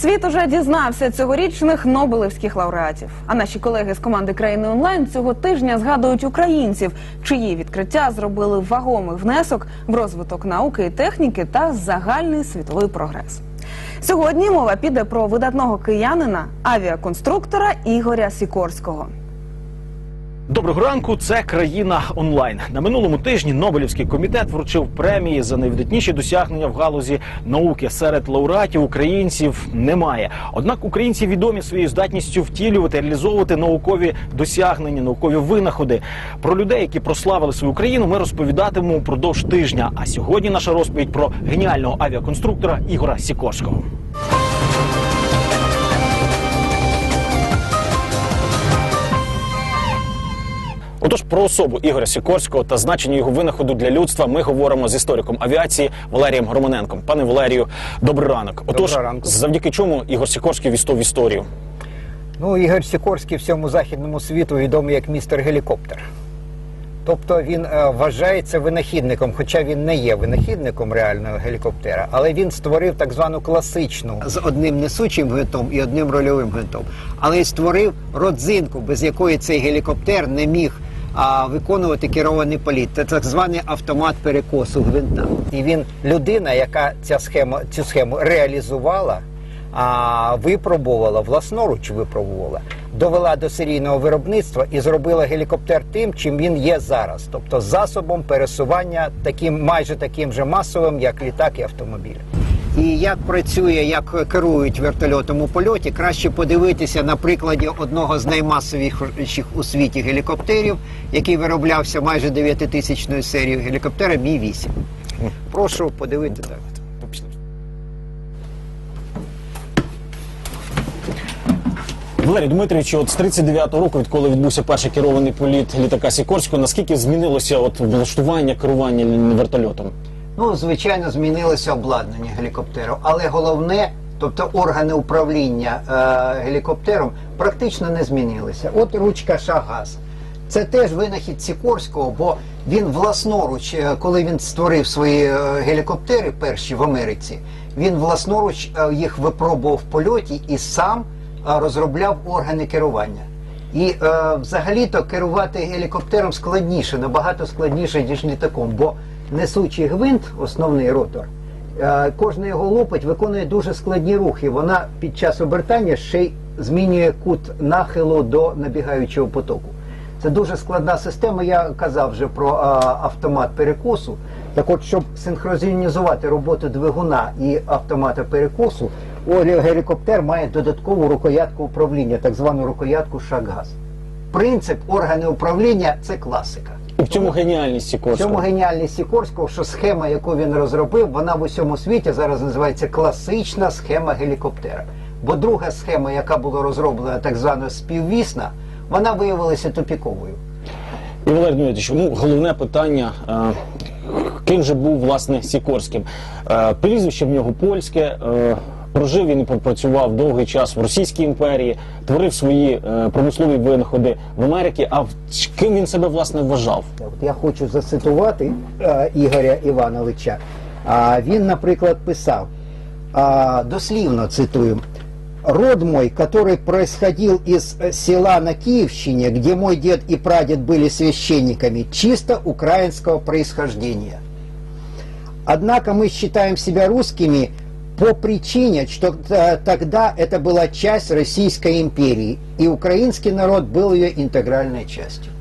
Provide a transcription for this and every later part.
Світ уже дізнався цьогорічних нобелівських лауреатів. А наші колеги з команди країни онлайн цього тижня згадують українців, чиї відкриття зробили вагомий внесок в розвиток науки і техніки та загальний світовий прогрес. Сьогодні мова піде про видатного киянина, авіаконструктора Ігоря Сікорського. Доброго ранку, це країна онлайн. На минулому тижні Нобелівський комітет вручив премії за найвидатніші досягнення в галузі науки. Серед лауреатів українців немає. Однак українці відомі своєю здатністю втілювати, реалізовувати наукові досягнення, наукові винаходи. Про людей, які прославили свою країну, ми розповідатимемо впродовж тижня. А сьогодні наша розповідь про геніального авіаконструктора Ігора Сікорського. Отож, про особу Ігоря Сікорського та значення його винаходу для людства ми говоримо з істориком авіації Валерієм Громаненком. Пане Валерію, добрий ранок. Отож, Доброго ранку. завдяки чому Ігор Сікорський війшов в історію? Ну, Ігор Сікорський всьому західному світу відомий як містер гелікоптер. Тобто він е, вважається винахідником, хоча він не є винахідником реального гелікоптера, але він створив так звану класичну з одним несучим гвинтом і одним рольовим гвинтом. Але й створив родзинку, без якої цей гелікоптер не міг а, виконувати керований політ. Це так званий автомат перекосу гвинта. І він людина, яка ця схема, цю схему реалізувала а випробувала власноруч випробувала, довела до серійного виробництва і зробила гелікоптер тим, чим він є зараз, тобто засобом пересування таким майже таким же масовим, як літак і автомобіль. І як працює, як керують вертольотом у польоті, краще подивитися на прикладі одного з наймасовіших у світі гелікоптерів, який вироблявся майже 9-тисячною серією гелікоптера Мі 8 Прошу подивитися так. Валерій Дмитровичу, от з 39-го року, відколи відбувся перший керований політ літака Сікорського, наскільки змінилося от влаштування керування вертольотом? Ну, звичайно, змінилося обладнання гелікоптеру, але головне, тобто органи управління е, гелікоптером, практично не змінилися. От ручка Шагаз. Це теж винахід Сікорського, бо він власноруч, е, коли він створив свої е, гелікоптери перші в Америці, він власноруч е, їх випробував в польоті і сам розробляв органи керування. І е, взагалі-то керувати гелікоптером складніше, набагато складніше, ніж літаком, бо несучий гвинт, основний ротор, е, кожна його лопать виконує дуже складні рухи. Вона під час обертання ще й змінює кут нахилу до набігаючого потоку. Це дуже складна система. Я казав вже про е, автомат перекосу. Так от, щоб синхронізувати роботу двигуна і автомата перекосу, гелікоптер має додаткову рукоятку управління, так звану рукоятку шагаз. Принцип органи управління це класика. В чому геніальність В Сікорського? цьому геніальність Сікорського, що схема, яку він розробив, вона в усьому світі зараз називається класична схема гелікоптера. Бо друга схема, яка була розроблена так звана співвісна, вона виявилася тупіковою. І Валерій Дмитрович, ну головне питання. Е, ким же був власне Сікорським? Е, прізвище в нього польське. Е, прожив він і пропрацював довгий час в Російській імперії, творив свої е, промислові винаходи в Америці. А в- ким він себе власне вважав? От я хочу зацитувати е, Ігоря Івановича. А він, наприклад, писав а, дослівно цитую. Род мой, который происходил из э, села на Киевщине, где мой дед и прадед были священниками, чисто украинского происхождения. Однако мы считаем себя русскими по причине, что э, тогда это была часть Российской империи, и украинский народ был ее интегральной частью.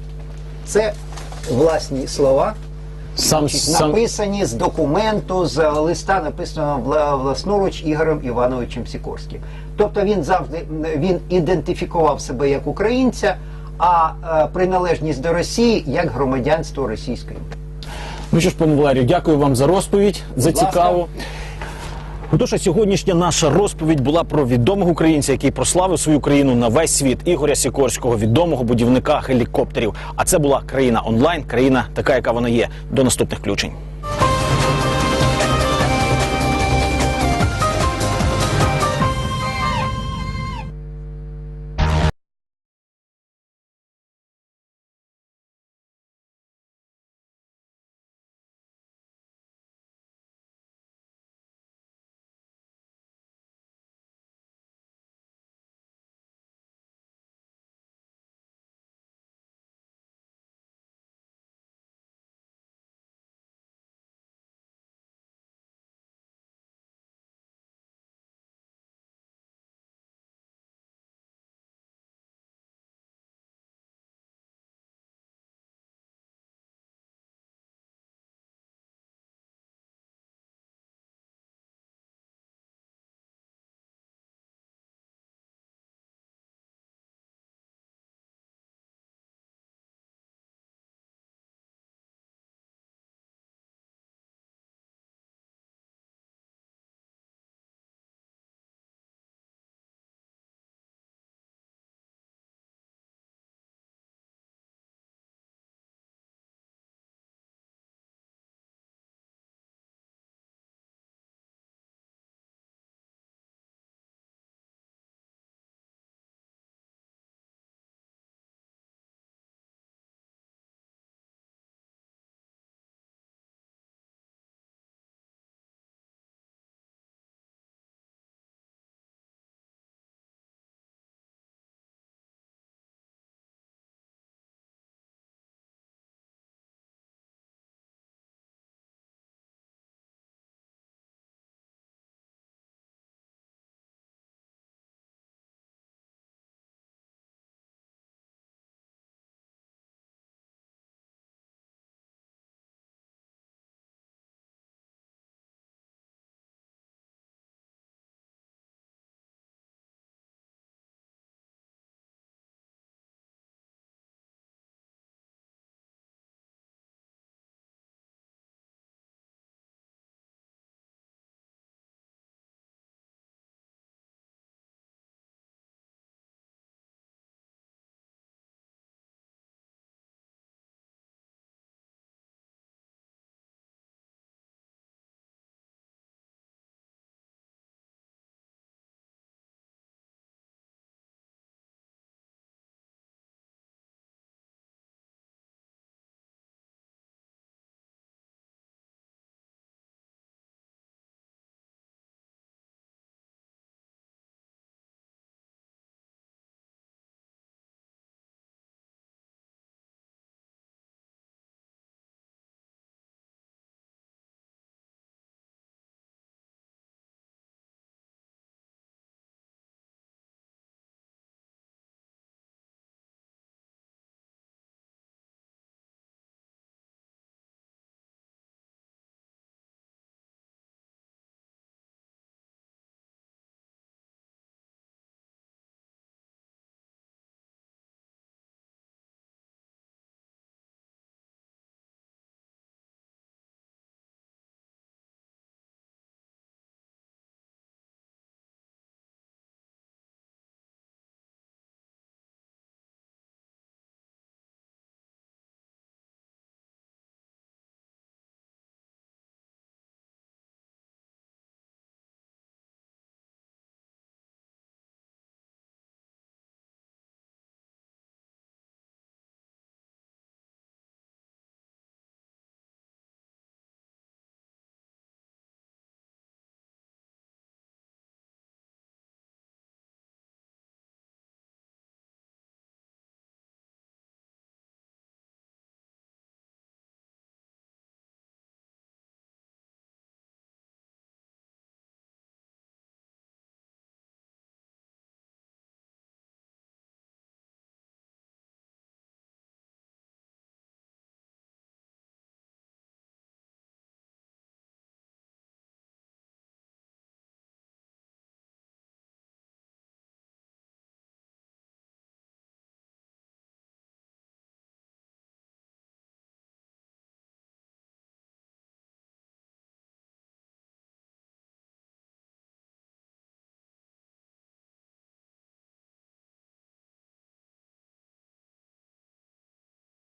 Це власні слова, Сам, значить, сам написані з документу, з листа, написаного вла- власноруч Ігорем Івановичем Сікорським. Тобто він завжди м, він ідентифікував себе як українця, а е, приналежність до Росії як громадянство Російської імперії. Ну що ж, пане Валерію, дякую вам за розповідь, за ласка. цікаву. Отож, а сьогоднішня наша розповідь була про відомого українця, який прославив свою країну на весь світ Ігоря Сікорського, відомого будівника гелікоптерів. А це була країна онлайн, країна така, яка вона є. До наступних включень.